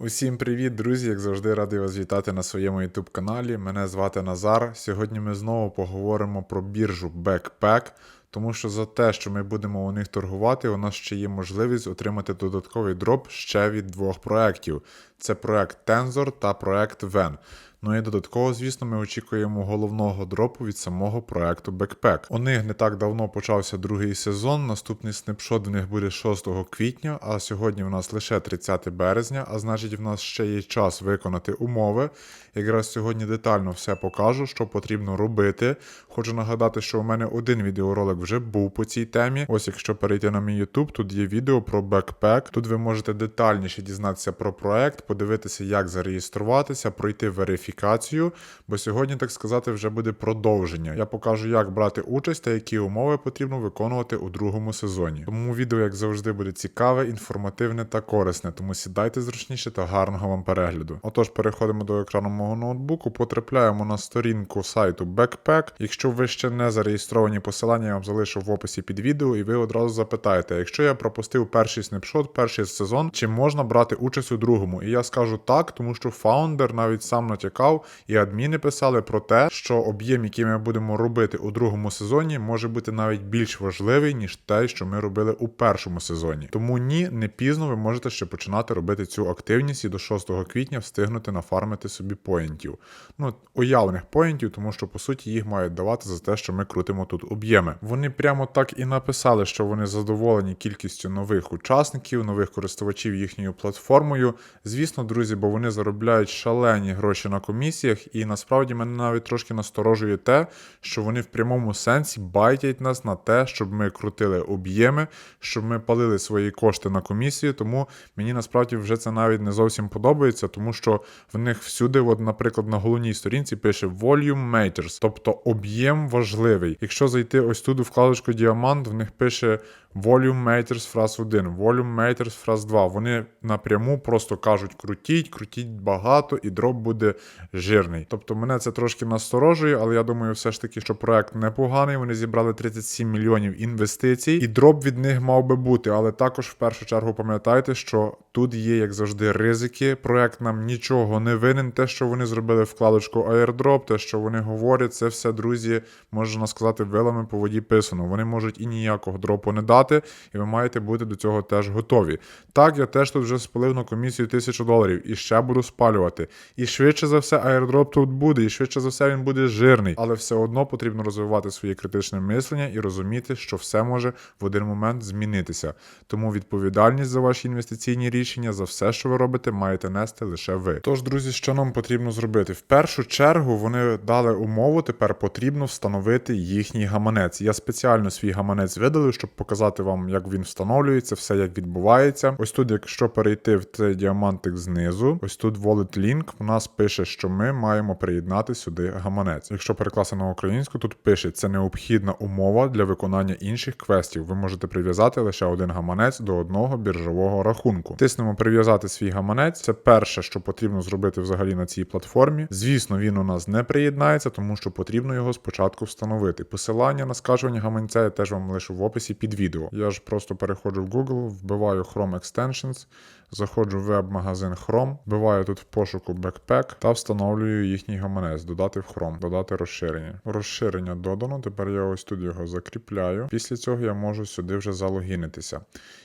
Усім привіт, друзі! Як завжди, радий вас вітати на своєму YouTube каналі. Мене звати Назар. Сьогодні ми знову поговоримо про біржу Backpack, тому що за те, що ми будемо у них торгувати, у нас ще є можливість отримати додатковий дроп ще від двох проєктів. Це проект Tensor та проект Ven. Ну і додатково, звісно, ми очікуємо головного дропу від самого проекту Backpack. У них не так давно почався другий сезон. Наступний снапшот в них буде 6 квітня, а сьогодні в нас лише 30 березня, а значить, в нас ще є час виконати умови. Якраз сьогодні детально все покажу, що потрібно робити. Хочу нагадати, що у мене один відеоролик вже був по цій темі. Ось якщо перейти на мій YouTube, тут є відео про Backpack. Тут ви можете детальніше дізнатися про проект, подивитися, як зареєструватися, пройти верифікацію. Бо сьогодні, так сказати, вже буде продовження. Я покажу, як брати участь та які умови потрібно виконувати у другому сезоні. Тому відео, як завжди, буде цікаве, інформативне та корисне. Тому сідайте зручніше та гарного вам перегляду. Отож, переходимо до екрану мого ноутбуку, потрапляємо на сторінку сайту Backpack. Якщо ви ще не зареєстровані посилання, я вам залишу в описі під відео, і ви одразу запитаєте, якщо я пропустив перший снапшот, перший сезон, чи можна брати участь у другому? І я скажу так, тому що фаундер навіть сам натякав, і адміни писали про те, що об'єм, який ми будемо робити у другому сезоні, може бути навіть більш важливий, ніж те, що ми робили у першому сезоні. Тому ні, не пізно ви можете ще починати робити цю активність і до 6 квітня встигнути нафармити собі поінтів. Ну, уявних поінтів, тому що по суті їх мають давати за те, що ми крутимо тут об'єми. Вони прямо так і написали, що вони задоволені кількістю нових учасників, нових користувачів їхньою платформою. Звісно, друзі, бо вони заробляють шалені гроші на комісіях, і насправді мене навіть трошки насторожує те, що вони в прямому сенсі байтять нас на те, щоб ми крутили об'єми, щоб ми палили свої кошти на комісію. Тому мені насправді вже це навіть не зовсім подобається, тому що в них всюди, от, наприклад, на головній сторінці пише Volume Matters, тобто об'єм важливий. Якщо зайти ось тут у вкладочку Діамант, в них пише Volume Matters фраз 1, Volume Matters фраз 2. Вони напряму просто кажуть крутіть, крутіть багато, і дроп буде жирний. Тобто мене це трошки насторожує, але я думаю, все ж таки, що проект непоганий. Вони зібрали 37 мільйонів інвестицій, і дроп від них мав би бути. Але також в першу чергу пам'ятайте, що тут є, як завжди, ризики. Проект нам нічого не винен. Те, що вони зробили вкладочку airdrop, те, що вони говорять, це все, друзі, можна сказати, вилами по воді писано. Вони можуть і ніякого дропу не дати, і ви маєте бути до цього теж готові. Так, я теж тут вже спалив на комісію тисячу доларів і ще буду спалювати. І швидше за все, airdrop тут буде, і швидше за все він буде жирний. Але все одно потрібно розвивати своє критичне мислення і розуміти, що все може в один момент змінитися. Тому відповідальність за ваші інвестиційні рішення, за все, що ви робите, маєте нести лише ви. Тож, друзі, що нам потрібно зробити? В першу чергу вони дали умову, тепер потрібно встановити їхній гаманець. Я спеціально свій гаманець видалив, щоб показати вам, як він встановлюється, все як відбувається. Ось тут, якщо перейти в цей діамантик знизу, ось тут Wallet Link, в нас пише, що ми маємо приєднати сюди гаманець. Якщо перекласти на українську, тут пише це необхідна умова для виконання інших квестів. Ви можете прив'язати лише один гаманець до одного біржового рахунку. Тиснемо прив'язати свій гаманець. Це перше, що потрібно зробити взагалі на цій платформі. Звісно, він у нас не приєднається, тому що потрібно його спочатку встановити. Посилання на скачування гаманця я теж вам лишу в описі під відео. Я ж просто переходжу в Google, вбиваю Chrome Extensions. Заходжу в веб-магазин Chrome, вбиваю тут в пошуку Backpack та встановлюю їхній гаманець, додати в Chrome, додати розширення. Розширення додано, тепер я ось тут його закріпляю. Після цього я можу сюди вже залогінитися.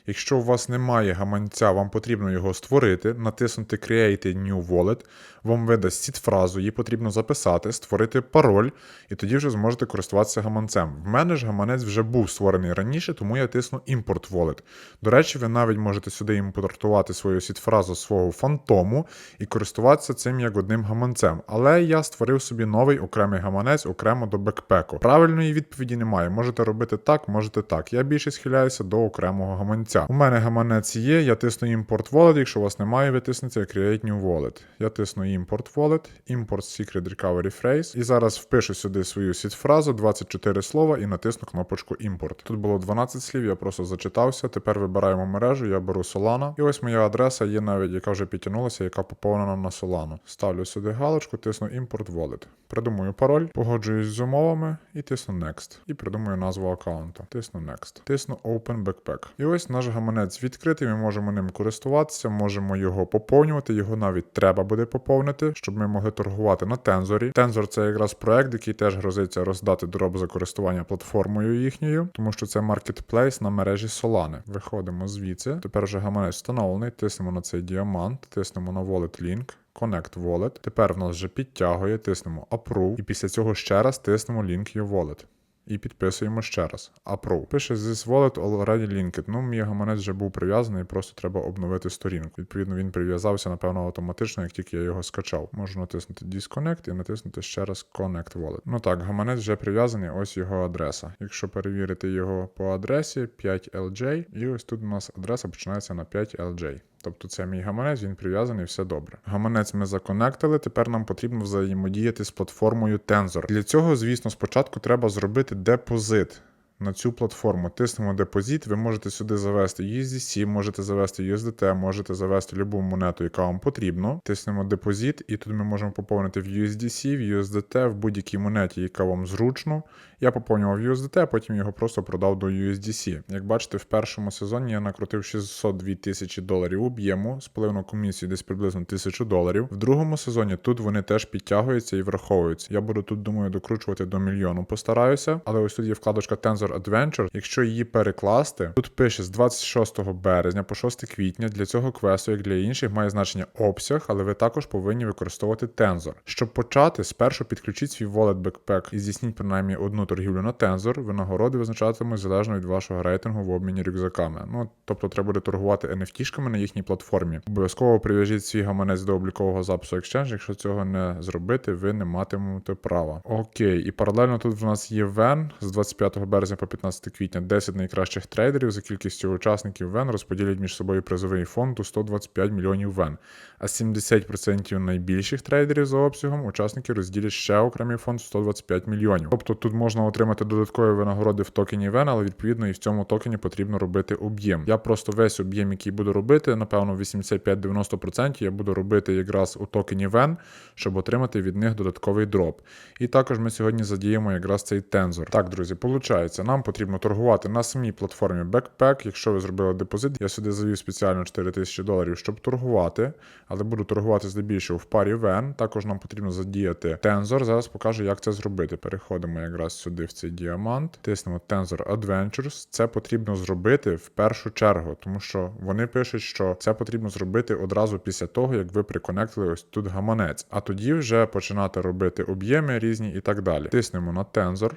Якщо у вас немає гаманця, вам потрібно його створити, натиснути Create New Wallet, вам видасть сіт-фразу, її потрібно записати, створити пароль, і тоді вже зможете користуватися гаманцем. В мене ж гаманець вже був створений раніше, тому я тисну Import Wallet. До речі, ви навіть можете сюди імпортувати свою сіт-фразу свого фантому і користуватися цим як одним гаманцем. Але я створив собі новий окремий гаманець окремо до бекпеку. Правильної відповіді немає. Можете робити так, можете так. Я більше схиляюся до окремого гаманця. У мене гаманець є, я тисну Import Wallet, якщо у вас немає, ви тиснете Create New Wallet. Я тисну Import Wallet, Import Secret Recovery Phrase. І зараз впишу сюди свою сіт-фразу, 24 слова, і натисну кнопочку Import. Тут було 12 слів, я просто зачитався. Тепер вибираємо мережу, я беру Solana. І ось моя адреса є навіть, яка вже підтягнулася, яка поповнена на Solana. Ставлю сюди галочку, тисну Import Wallet. Придумую пароль, погоджуюсь з умовами і тисну Next. І придумую назву аккаунта. Тисну Next. Тисну Open Backpack. І ось наш гаманець відкритий, ми можемо ним користуватися, можемо його поповнювати. Його навіть треба буде поповнити, щоб ми могли торгувати на тензорі. Тензор це якраз проект, який теж грозиться роздати дроб за користування платформою їхньою, тому що це маркетплейс на мережі Solana. Виходимо звідси. Тепер вже гаманець встановлений. Тиснемо на цей діамант, тиснемо на Wallet Link. Connect Wallet. Тепер в нас вже підтягує, тиснемо Approve, і після цього ще раз тиснемо Link Your Wallet. І підписуємо ще раз. Approve. Пише This wallet already linked. Ну, мій гаманець вже був прив'язаний, просто треба обновити сторінку. Відповідно, він прив'язався, напевно, автоматично, як тільки я його скачав. Можу натиснути Disconnect і натиснути ще раз Connect Wallet. Ну так, гаманець вже прив'язаний, ось його адреса. Якщо перевірити його по адресі 5LJ, і ось тут у нас адреса починається на 5LJ. Тобто це мій гаманець, він прив'язаний, все добре. Гаманець ми законектили, тепер нам потрібно взаємодіяти з платформою Tensor. Для цього, звісно, спочатку треба зробити депозит. На цю платформу тиснемо депозит, ви можете сюди завести USDC, можете завести USDT, можете завести любу монету, яка вам потрібно. Тиснемо депозит, і тут ми можемо поповнити в USDC, в USDT, в будь-якій монеті, яка вам зручно. Я поповнював USDT, а потім його просто продав до USDC. Як бачите, в першому сезоні я накрутив 602 тисячі доларів об'єму, з половиною комісії десь приблизно 1000 доларів. В другому сезоні тут вони теж підтягуються і враховуються. Я буду тут, думаю, докручувати до мільйону, постараюся. Але ось тут є вкладочка Tensor Adventure. Якщо її перекласти, тут пише з 26 березня по 6 квітня для цього квесту, як для інших, має значення обсяг, але ви також повинні використовувати Tensor. Щоб почати, спершу підключіть свій Wallet Backpack і здійсніть принаймні одну торгівлю на Tensor. Винагороди визначатимуть залежно від вашого рейтингу в обміні рюкзаками. Ну тобто треба буде торгувати NFT-шками на їхній платформі. Обов'язково прив'яжіть свій гаманець до облікового запису Exchange. Якщо цього не зробити, ви не матимете права. Окей, і паралельно тут в нас є Вен з 25 березня по 15 квітня 10 найкращих трейдерів за кількістю учасників Вен розподілять між собою призовий фонд у 125 мільйонів Вен. А 70% найбільших трейдерів за обсягом учасники розділять ще окремий фонд 125 мільйонів. Тобто тут можна отримати додаткові винагороди в токені Вен, але відповідно і в цьому токені потрібно робити об'єм. Я просто весь об'єм, який буду робити, напевно, 85-90% я буду робити якраз у токені Вен, щоб отримати від них додатковий дроп. І також ми сьогодні задіємо якраз цей тензор. Так, друзі, виходить, нам потрібно торгувати на самій платформі Backpack. Якщо ви зробили депозит, я сюди завів спеціально 4000 доларів, щоб торгувати, але буду торгувати здебільшого в парі Вен. Також нам потрібно задіяти тензор. Зараз покажу, як це зробити. Переходимо якраз сюди в цей діамант, тиснемо Tensor Adventures. Це потрібно зробити в першу чергу, тому що вони пишуть, що це потрібно зробити одразу після того, як ви приконектили ось тут гаманець. А тоді вже починати робити об'єми різні і так далі. Тиснемо на Tensor.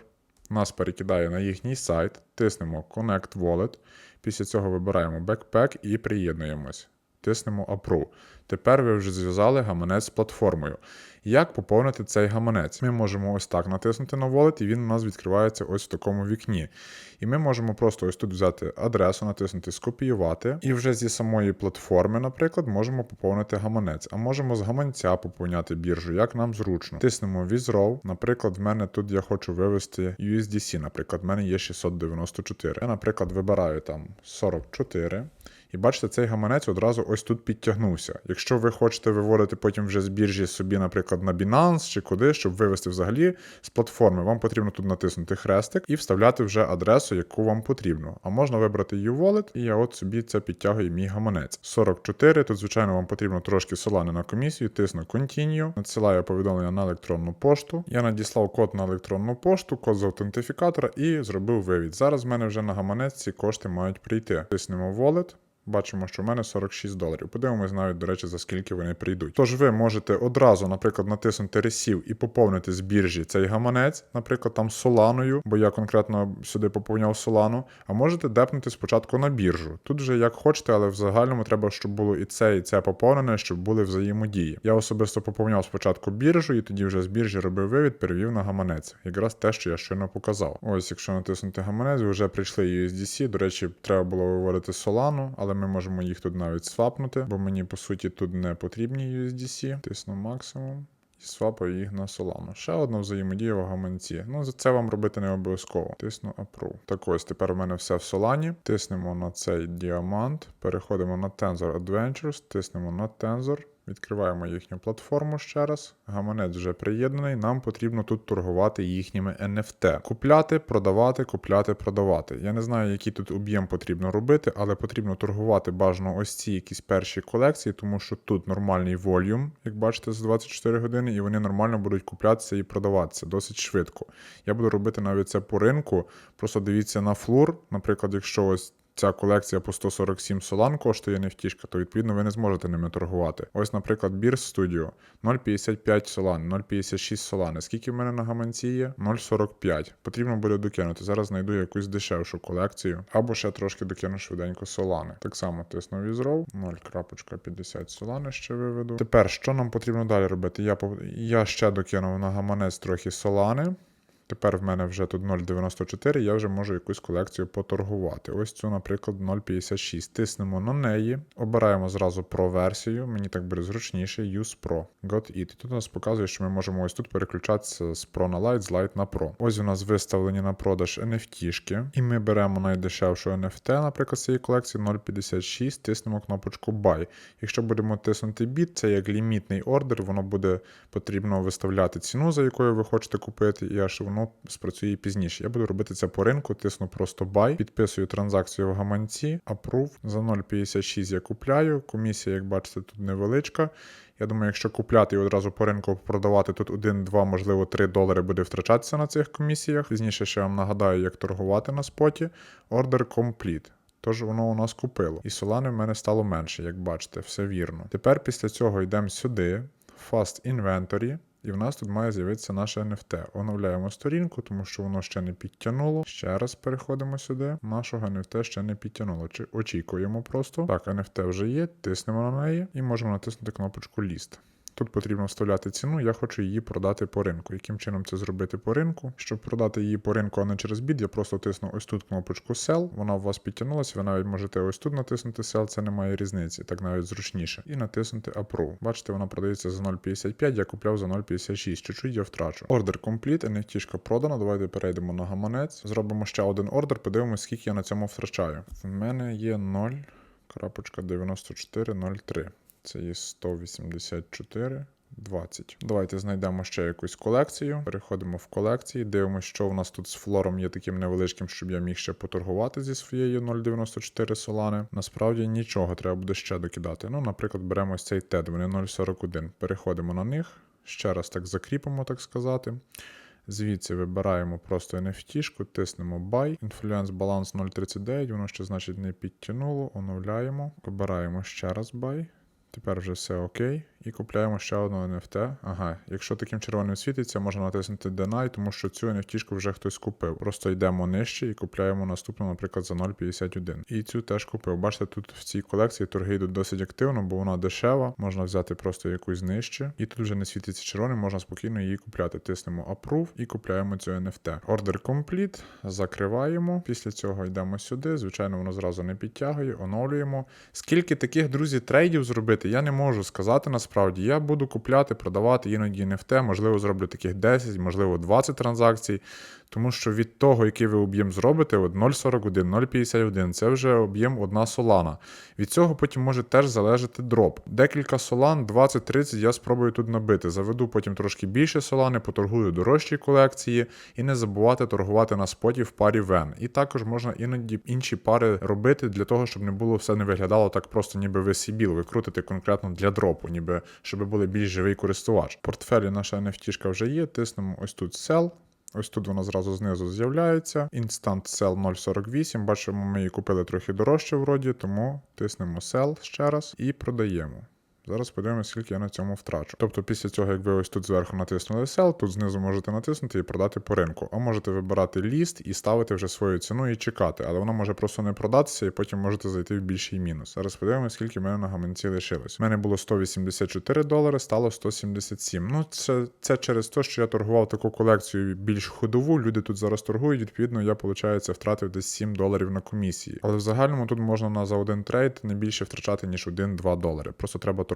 Нас перекидає на їхній сайт, тиснемо Connect Wallet. Після цього вибираємо Backpack і приєднуємось. Тиснемо Approve. Тепер ви вже зв'язали гаманець з платформою. Як поповнити цей гаманець? Ми можемо ось так натиснути на Wallet, і він у нас відкривається ось в такому вікні. І ми можемо просто ось тут взяти адресу, натиснути Скопіювати, і вже зі самої платформи, наприклад, можемо поповнити гаманець. А можемо з гаманця поповняти біржу, як нам зручно. Тиснемо Withdraw. Наприклад, в мене тут я хочу вивести USDC. Наприклад, в мене є 694. Я, наприклад, вибираю там 44. І бачите, цей гаманець одразу ось тут підтягнувся. Якщо ви хочете виводити потім вже з біржі собі, наприклад, на Binance чи куди, щоб вивести взагалі з платформи, вам потрібно тут натиснути хрестик і вставляти вже адресу, яку вам потрібно. А можна вибрати U-Wallet, і я от собі це підтягую мій гаманець. 44. Тут, звичайно, вам потрібно трошки солани на комісію, тисну Continue, надсилаю повідомлення на електронну пошту. Я надіслав код на електронну пошту, код з аутентифікатора і зробив вивід. Зараз в мене вже на гаманець ці кошти мають прийти. Тиснемо Wallet. Бачимо, що в мене 46 доларів. Подивимось навіть, до речі, за скільки вони прийдуть. Тож ви можете одразу, наприклад, натиснути Receive і поповнити з біржі цей гаманець, наприклад, там соланою, бо я конкретно сюди поповняв солану. А можете депнути спочатку на біржу. Тут вже як хочете, але в загальному треба, щоб було і це, і це поповнене, щоб були взаємодії. Я особисто поповняв спочатку біржу, і тоді вже з біржі робив вивід, перевів на гаманець. Якраз те, що я щойно показав. Ось, якщо натиснути гаманець, вже прийшли USDC. До речі, треба було виводити солану, але ми можемо їх тут навіть свапнути, бо мені по суті тут не потрібні USDC. Тисну максимум. І свапаю їх на Solana. Ще одна взаємодія в гаманці. Ну, це вам робити не обов'язково. Тисну Approve. Так ось тепер у мене все в Solana. Тиснемо на цей діамант, переходимо на Tensor Adventures, тиснемо на Tensor. Відкриваємо їхню платформу ще раз. Гаманець вже приєднаний. Нам потрібно тут торгувати їхніми NFT. Купляти, продавати, купляти, продавати. Я не знаю, який тут об'єм потрібно робити, але потрібно торгувати бажано ось ці якісь перші колекції, тому що тут нормальний волюм, як бачите, за 24 години, і вони нормально будуть куплятися і продаватися досить швидко. Я буду робити навіть це по ринку. Просто дивіться на флур. Наприклад, якщо ось ця колекція по 147 солан коштує нефтішка, то відповідно ви не зможете ними торгувати. Ось, наприклад, Beers Studio 0,55 солан, 0,56 солани. Скільки в мене на гаманці є? 0,45. Потрібно буде докинути. Зараз знайду якусь дешевшу колекцію, або ще трошки докину швиденько солани. Так само тисну візров, 0,50 солани ще виведу. Тепер що нам потрібно далі робити? Я, я ще докинув на гаманець трохи солани. Тепер в мене вже тут 0,94, я вже можу якусь колекцію поторгувати. Ось цю, наприклад, 0,56. Тиснемо на неї, обираємо зразу Pro версію, мені так буде зручніше, Use Pro. Got it. Тут у нас показує, що ми можемо ось тут переключатися з Pro на Lite, з Lite на Pro. Ось у нас виставлені на продаж NFT-шки, і ми беремо найдешевшу NFT, наприклад, цієї колекції 0,56, тиснемо кнопочку Buy. Якщо будемо тиснути біт, це як лімітний ордер, воно буде потрібно виставляти ціну, за якою ви хочете купити, і аж воно спрацює пізніше. Я буду робити це по ринку, тисну просто buy, підписую транзакцію в гаманці, approve, за 0,56 я купляю. Комісія, як бачите, тут невеличка. Я думаю, якщо купляти і одразу по ринку продавати тут 1, 2, можливо, 3 долари буде втрачатися на цих комісіях. Пізніше ще вам нагадаю, як торгувати на споті. Order complete. Тож воно у нас купило. І солани в мене стало менше, як бачите, все вірно. Тепер після цього йдемо сюди, Fast Inventory. І в нас тут має з'явитися наше NFT. Оновляємо сторінку, тому що воно ще не підтягнуло. Ще раз переходимо сюди. Нашого NFT ще не підтягнуло. Чи очікуємо просто. Так, NFT вже є, тиснемо на неї і можемо натиснути кнопочку List. Тут потрібно вставляти ціну, я хочу її продати по ринку. Яким чином це зробити по ринку? Щоб продати її по ринку, а не через бід, я просто тисну ось тут кнопочку Sell, вона у вас підтягнулася, ви навіть можете ось тут натиснути Sell, це немає різниці, так навіть зручніше. І натиснути Approve. Бачите, вона продається за 0,55, я купляв за 0,56, чуть-чуть я втрачу. Ордер complete, NFT продана. Давайте перейдемо на гаманець. Зробимо ще один ордер, подивимось, скільки я на цьому втрачаю. В мене є 0,9403. Це є 184. 20. Давайте знайдемо ще якусь колекцію. Переходимо в колекції, дивимося, що у нас тут з флором є таким невеличким, щоб я міг ще поторгувати зі своєю 0,94 солани. Насправді нічого треба буде ще докидати. Ну, наприклад, беремо ось цей TED, вони 0,41. Переходимо на них. Ще раз так закріпимо, так сказати. Звідси вибираємо просто NFT, тиснемо Buy, Influence Balance 0,39, воно ще значить не підтягнуло, оновляємо. Обираємо ще раз Buy. Тепер вже все окей. І купляємо ще одну NFT. Ага, якщо таким червоним світиться, можна натиснути Deny, тому що цю NFT вже хтось купив. Просто йдемо нижче і купляємо наступну, наприклад, за 0,51. І цю теж купив. Бачите, тут в цій колекції торги йдуть досить активно, бо вона дешева. Можна взяти просто якусь нижче. І тут вже не світиться червоним, можна спокійно її купляти. Тиснемо Approve і купляємо цю NFT. Order complete, закриваємо. Після цього йдемо сюди. Звичайно, воно зразу не підтягує, оновлюємо. Скільки таких, друзі, трейдів зробити, я не можу сказати насправді. Я буду купляти, продавати іноді NFT, можливо, зроблю таких 10, можливо, 20 транзакцій. Тому що від того, який ви об'єм зробите, 0,41, 0,51, це вже об'єм одна солана. Від цього потім може теж залежати дроп. Декілька солан, 20-30 я спробую тут набити. Заведу потім трошки більше солани, поторгую дорожчі колекції і не забувати торгувати на споті в парі вен. І також можна іноді інші пари робити для того, щоб не було все не виглядало так просто, ніби ви сібіл, ви крутите конкретно для дропу, ніби щоб були більш живий користувач. Портфелі наша NFT вже є, тиснемо ось тут Sell. Ось тут вона зразу знизу з'являється. Instant Sell 048. Бачимо, ми її купили трохи дорожче вроді, тому тиснемо Sell ще раз і продаємо. Зараз подивимося, скільки я на цьому втрачу. Тобто, після цього, як ви ось тут зверху натиснули Sell, тут знизу можете натиснути і продати по ринку. А можете вибирати ліст і ставити вже свою ціну і чекати, але вона може просто не продатися, і потім можете зайти в більший мінус. Зараз подивимося, скільки в мене на гаманці лишилось. У мене було 184 долари, стало 177. Ну, це, це через те, що я торгував таку колекцію більш ходову. Люди тут зараз торгують. Відповідно, я, виходить, втратив десь 7 доларів на комісії. Але в загальному тут можна на за один трейд не більше втрачати, ніж 1-2 долари. Просто треба торгувати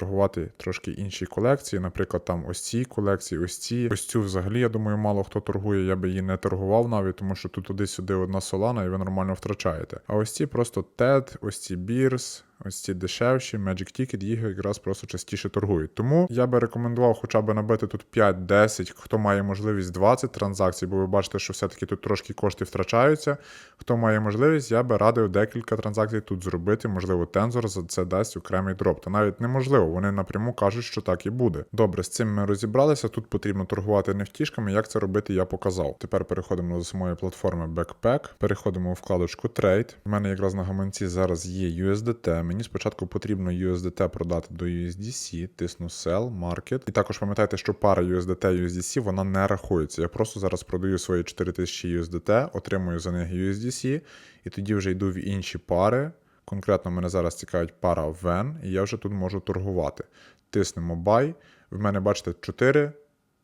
трошки інші колекції. Наприклад, там ось ці колекції, ось ці. Ось цю взагалі, я думаю, мало хто торгує. Я би її не торгував навіть, тому що тут туди-сюди одна солана, і ви нормально втрачаєте. А ось ці просто TED, ось ці Beers, ось ці дешевші, Magic Ticket, їх якраз просто частіше торгують. Тому я би рекомендував хоча б набити тут 5-10, хто має можливість 20 транзакцій, бо ви бачите, що все-таки тут трошки кошти втрачаються. Хто має можливість, я би радив декілька транзакцій тут зробити. Можливо, Tensor за це дасть окремий дроп. Та навіть неможливо, вони напряму кажуть, що так і буде. Добре, з цим ми розібралися. Тут потрібно торгувати нефтішками. Як це робити, я показав. Тепер переходимо до самої платформи Backpack. Переходимо у вкладочку Trade. У мене якраз на гаманці зараз є USDT. Мені спочатку потрібно USDT продати до USDC, тисну Sell, Market. І також пам'ятайте, що пара USDT USDC вона не рахується. Я просто зараз продаю свої 4000 USDT, отримую за них USDC, і тоді вже йду в інші пари. Конкретно мене зараз цікавить пара VEN, і я вже тут можу торгувати. Тиснемо Buy. В мене, бачите, 4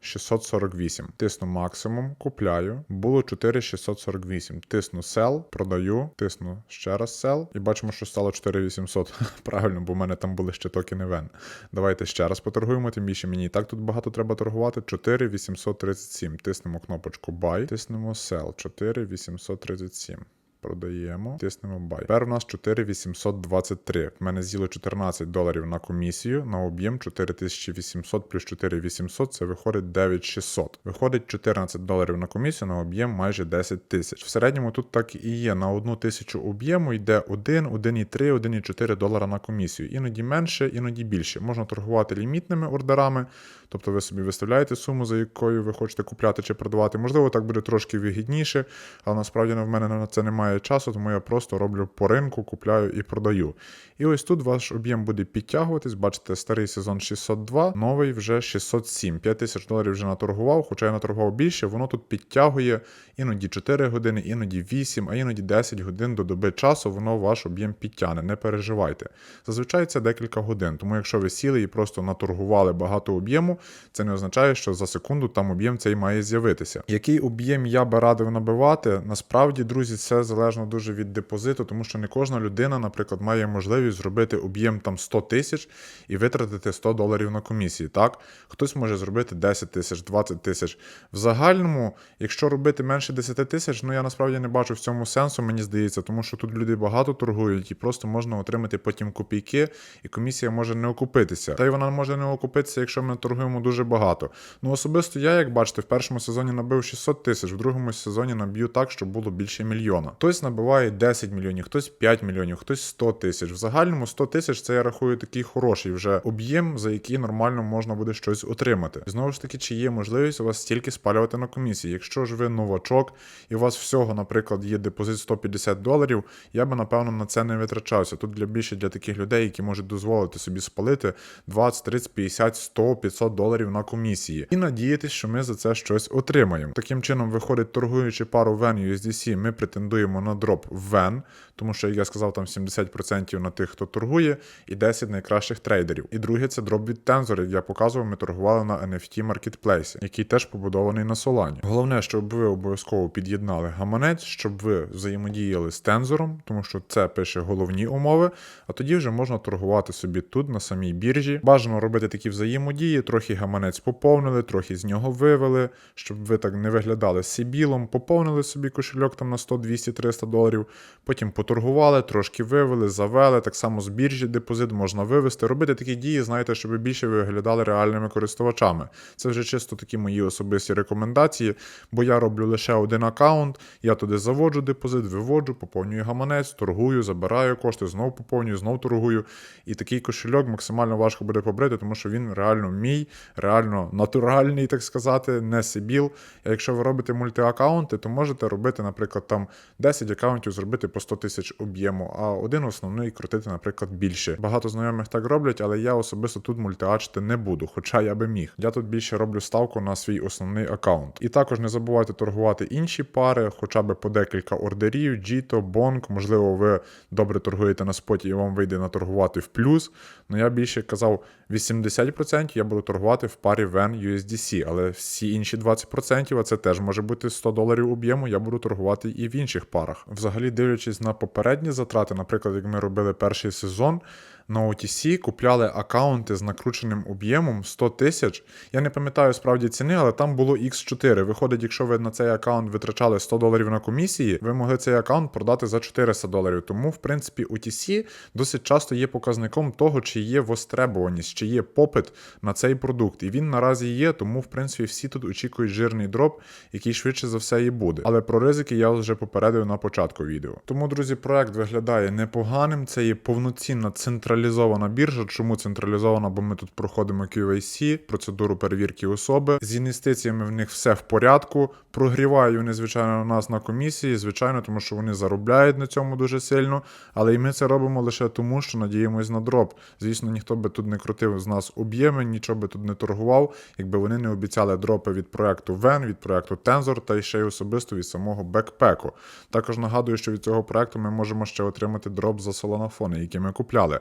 648. Тисну максимум, купляю. Було 4648. Тисну sell, продаю, тисну ще раз sell. І бачимо, що стало 4800. Правильно, бо в мене там були ще токени VEN. Давайте ще раз поторгуємо, тим більше мені і так тут багато треба торгувати. 4837. Тиснемо кнопочку Buy, тиснемо Sell. 4837. Продаємо, тиснемо buy. Тепер у нас 4823. В мене з'їло 14 доларів на комісію, на об'єм 4800 плюс 4800 це виходить 9600. Виходить 14 доларів на комісію, на об'єм майже 10 тисяч. В середньому тут так і є. На одну тисячу об'єму йде 1, 1,3, 1,4 долара на комісію. Іноді менше, іноді більше. Можна торгувати лімітними ордерами, тобто ви собі виставляєте суму, за якою ви хочете купляти чи продавати. Можливо, так буде трошки вигідніше, але насправді в мене на це немає часу, тому я просто роблю по ринку, купляю і продаю. І ось тут ваш об'єм буде підтягуватись. Бачите, старий сезон 602, новий вже 607. 5 тисяч доларів вже наторгував, хоча я наторгував більше, воно тут підтягує іноді 4 години, іноді 8, а іноді 10 годин до доби часу, воно ваш об'єм підтягне. Не переживайте. Зазвичай це декілька годин. Тому якщо ви сіли і просто наторгували багато об'єму, це не означає, що за секунду там об'єм цей має з'явитися. Який об'єм я би радив набивати? Насправді, друзі, це залежно дуже від депозиту, тому що не кожна людина, наприклад, має можливість зробити об'єм там 100 тисяч і витратити 100 доларів на комісії. Так, хтось може зробити 10 тисяч, 20 тисяч. В загальному, якщо робити менше 10 тисяч, ну я насправді не бачу в цьому сенсу, мені здається, тому що тут люди багато торгують і просто можна отримати потім копійки, і комісія може не окупитися. Та й вона може не окупитися, якщо ми торгуємо дуже багато. Ну особисто я, як бачите, в першому сезоні набив 600 тисяч, в другому сезоні наб'ю так, щоб було більше мільйона. Хтось набиває 10 мільйонів, хтось 5 мільйонів, хтось 100 тисяч. В загальному 100 тисяч це я рахую такий хороший вже об'єм, за який нормально можна буде щось отримати. І знову ж таки, чи є можливість у вас стільки спалювати на комісії? Якщо ж ви новачок і у вас всього, наприклад, є депозит 150 доларів, я би напевно на це не витрачався. Тут для більше для таких людей, які можуть дозволити собі спалити 20, 30, 50, 100, 500 доларів на комісії. І надіятись, що ми за це щось отримаємо. Таким чином, виходить, торгуючи пару VEN USDC, ми претендуємо на дроп VEN, тому що, як я сказав, там 70% на тих, хто торгує, і 10 найкращих трейдерів. І друге, це дроп від Tensor, як я показував, ми торгували на NFT Marketplace, який теж побудований на Solana. Головне, щоб ви обов'язково під'єднали гаманець, щоб ви взаємодіяли з Тензором, тому що це пише головні умови. А тоді вже можна торгувати собі тут, на самій біржі. Бажано робити такі взаємодії, трохи гаманець поповнили, трохи з нього вивели, щоб ви так не виглядали сібілом, поповнили собі кошельок там на 100, 200, 300 доларів, потім поторгували, трошки вивели, завели. Так само з біржі депозит можна вивести. Робити такі дії, знаєте, щоб більше виглядали реальними користувачами. Це вже чисто такі мої особисті рекомендації, бо я роблю лише один аккаунт, я туди заводжу депозит, виводжу, поповнюю гаманець, торгую, забираю кошти, знову поповнюю, знову торгую. І такий кошельок максимально важко буде побрити, тому що він реально мій, реально натуральний, так сказати, не сибіл. Якщо ви робите мультиаккаунти, то можете робити, наприклад, там 10 аккаунтів зробити по 100 тисяч об'єму, а один основний крутити, наприклад, більше. Багато знайомих так роблять, але я особисто тут мультиачити не буду, хоча я би міг. Я тут більше роблю ставку на свій основний аккаунт. І також не забувайте торгувати інші пари, хоча б по декілька ордерів, Jito, Bonk, можливо, ви добре торгуєте на споті і вам вийде наторгувати в плюс. Ну я більше казав 80% я буду торгувати в парі VEN USDC, але всі інші 20%, а це теж може бути 100 доларів об'єму, я буду торгувати і в інших парах. Взагалі, дивлячись на попередні затрати, наприклад, як ми робили перший сезон. На OTC купляли аккаунти з накрученим об'ємом 100 тисяч. Я не пам'ятаю справді ціни, але там було X4. Виходить, якщо ви на цей аккаунт витрачали 100 доларів на комісії, ви могли цей аккаунт продати за 400 доларів. Тому, в принципі, OTC досить часто є показником того, чи є востребуваність, чи є попит на цей продукт. І він наразі є, тому, в принципі, всі тут очікують жирний дроп, який швидше за все і буде. Але про ризики я вже попередив на початку відео. Тому, друзі, проект виглядає непоганим. Це є повноцінна централізована біржа. Чому централізована? Бо ми тут проходимо QAC, процедуру перевірки особи. З інвестиціями в них все в порядку. Прогрівають вони, звичайно, нас на комісії, звичайно, тому що вони заробляють на цьому дуже сильно. Але і ми це робимо лише тому, що надіємось на дроп. Звісно, ніхто би тут не крутив з нас об'єми, нічого би тут не торгував, якби вони не обіцяли дропи від проекту Вен, від проекту Tensor та ще й особисто від самого бекпеку. Також нагадую, що від цього проекту ми можемо ще отримати дроп за солонафони, які ми купляли.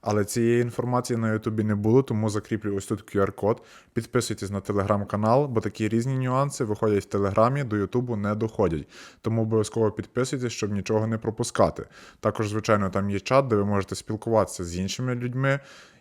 Але цієї інформації на Ютубі не було, тому закріплю ось тут QR-код. Підписуйтесь на телеграм-канал, бо такі різні нюанси виходять в телеграмі, до Ютубу не доходять. Тому обов'язково підписуйтесь, щоб нічого не пропускати. Також, звичайно, там є чат, де ви можете спілкуватися з іншими людьми.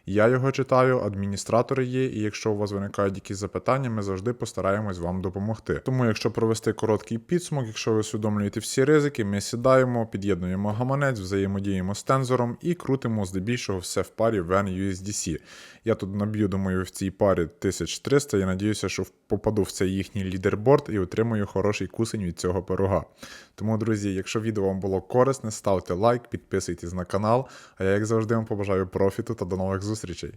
Я його читаю, адміністратори є, і якщо у вас виникають якісь запитання, ми завжди постараємось вам допомогти. Тому, якщо провести короткий підсумок, якщо ви усвідомлюєте всі ризики, ми сідаємо, під'єднуємо гаманець, взаємодіємо з тензором і крутимо здебільшого все в парі Вен USDC. Я тут наб'ю, думаю, в цій парі 1300. Я надіюся, що попаду в цей їхній лідерборд і отримую хороший кусень від цього пирога. Тому, друзі, якщо відео вам було корисне, ставте лайк, підписуйтесь на канал. А я, як завжди, вам побажаю профіту та до нових зустрічей.